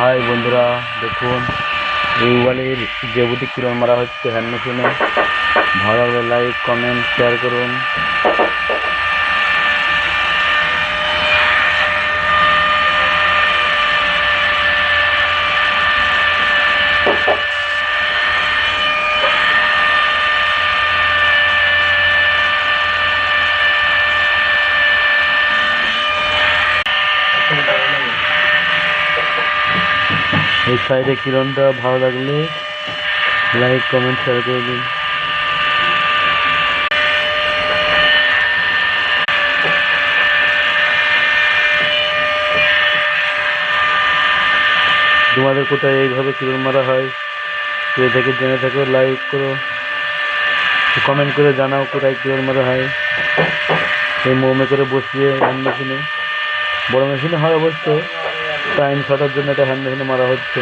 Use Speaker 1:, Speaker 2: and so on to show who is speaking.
Speaker 1: High বন্ধুরা, দেখুন, এই ওয়ালের জেবুটি কিরম মারা হচ্ছে হ্যান্ড মেশিনে ভালো লাগলে লাইক কমেন্ট শেয়ার করুন। এই সাইডে কিরণটা ভালো লাগলে লাইক কমেন্ট শেয়ার করে দিন। তোমাদের কোথায় এইভাবে কিরণ মারা হয় কে থেকে জেনে থাকো লাইক করো কমেন্ট করে জানাও কোথায় কিরণ মারা হয়। এই মোমে করে বসিয়ে মেশিনে বড় মেশিনে হয় অবশ্য। টাইম শর্টের জন্য এটা হ্যান্ড মারা হচ্ছে।